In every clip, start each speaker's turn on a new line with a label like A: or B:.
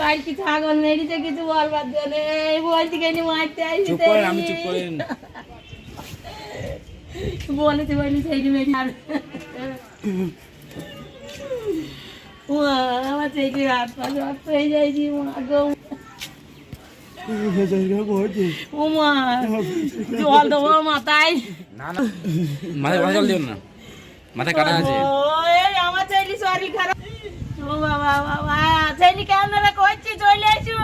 A: কাল কি ছাগল মেরেছে কিছু বলবার জন্য। এই বলছি কেন মারতে আসি
B: চুপ করেন আমি চুপ করেন।
A: বলেছে বলি সেই মেরি আর মা, আমার সেই হাত পা হয়ে যাইছি মা গো। মা জল দেবো মাথায়।
B: না না মাথায় জল দিও না। মাথায় কাটা আছে।
A: আমার ছেলে শরীর খারাপ। ও বাবা বাবা ছেলে কেমন করছি চলে আসো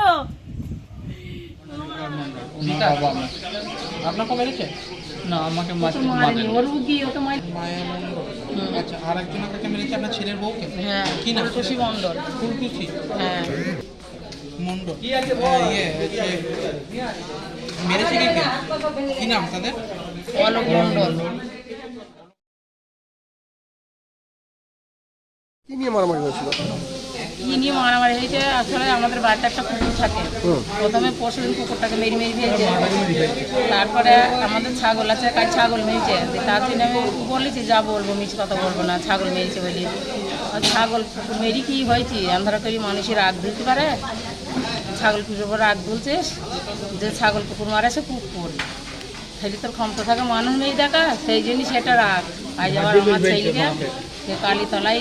C: আপনাকে মেরেছে না আমাকে মন্ডল আচ্ছা আর একজন আপনাকে মেরেছে আপনার ছেলের বউকে?
A: হ্যাঁ
C: কি নাম?
A: খুশি হ্যাঁ।
C: মন্ডল ইয়ে হচ্ছে মেরেছে কি কে? কি নাম তাদের?
A: অলোক মণ্ডল।
D: কি নিয়ে মারামারি হয়েছিল?
A: কি নিয়ে মারামারি হয়েছে আসলে আমাদের বাড়িতে একটা কুকুর থাকে। প্রথমে পরশুদিন কুকুরটাকে মেরে মেরে দিয়েছে তারপরে আমাদের ছাগল আছে কাল ছাগল মেরেছে। তার জন্য আমি বলেছি যা বলব মিছ কথা বলব না ছাগল মেরেছে বলি। ছাগল কুকুর মেরি কি হয়েছে? আন্ধারা করি মানুষের রাগ দিতে পারে? ছাগল কুকুরের উপর রাগ তুলছিস যে ছাগল কুকুর মারে সে কুকুর। ছেলে তোর ক্ষমতা থাকে মানুষ নেই দেখা। সেই জন্যই সেটা রাগ। আজ আবার আমার ছেলেকে কালীতলায়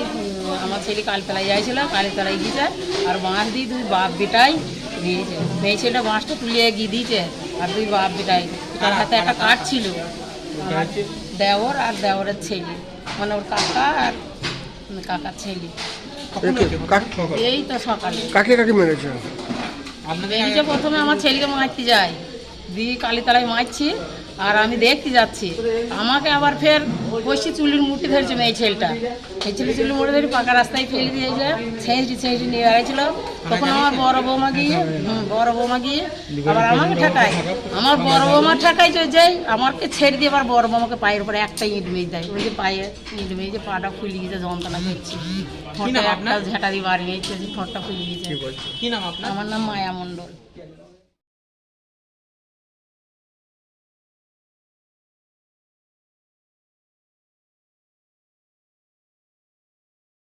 A: আমার ছেলে কালীতলায় যাইছিল কালীতলায় গিয়েছে আর বাঁশ দিয়ে দুই বাপ বেটাই দিয়েছে মেয়ে ছেলেটা বাঁশটা তুলিয়ে গিয়ে দিয়েছে আর দুই বাপ বেটাই। তার হাতে একটা কাঠ ছিল দেওর আর দেওরের ছেলে। মানে ওর কাকা আর কাকার ছেলে। এই তো সকালে।
D: কাকে কাকে মেরেছে?
A: প্রথমে আমার ছেলেকে মারতে যায়। দিয়ে কালীতলায় মারছি আর আমি দেখতে যাচ্ছি। আমাকে আবার ফের বসে চুলির মুঠি ধরেছে মেয়ে ছেলেটা। এই ছেলে চুলির মুঠি ধরে পাকা রাস্তায় ফেলে দিয়েছে ছেঁচড়ি ছেঁচড়ি নিয়ে বেড়াইছিল। তখন আমার বড় বৌমা গিয়ে বড় বৌমা গিয়ে আবার আমাকে ঠেকায়। আমার বড় বৌমা ঠেকায় যাই আমাকে ছেড়ে দিয়ে আবার বড় বৌমাকে পায়ের উপরে একটা ইট মেয়ে দেয়। ওই যে পায়ে ইট মেয়ে যে পাটা ফুলে গিয়েছে যন্ত্রণা করছি। ঠোঁটে একটা ঝাঁটা দিয়ে বাড়ি গিয়েছে ঠোঁটটা ফুলে গিয়েছে আমার নাম মায়া মণ্ডল।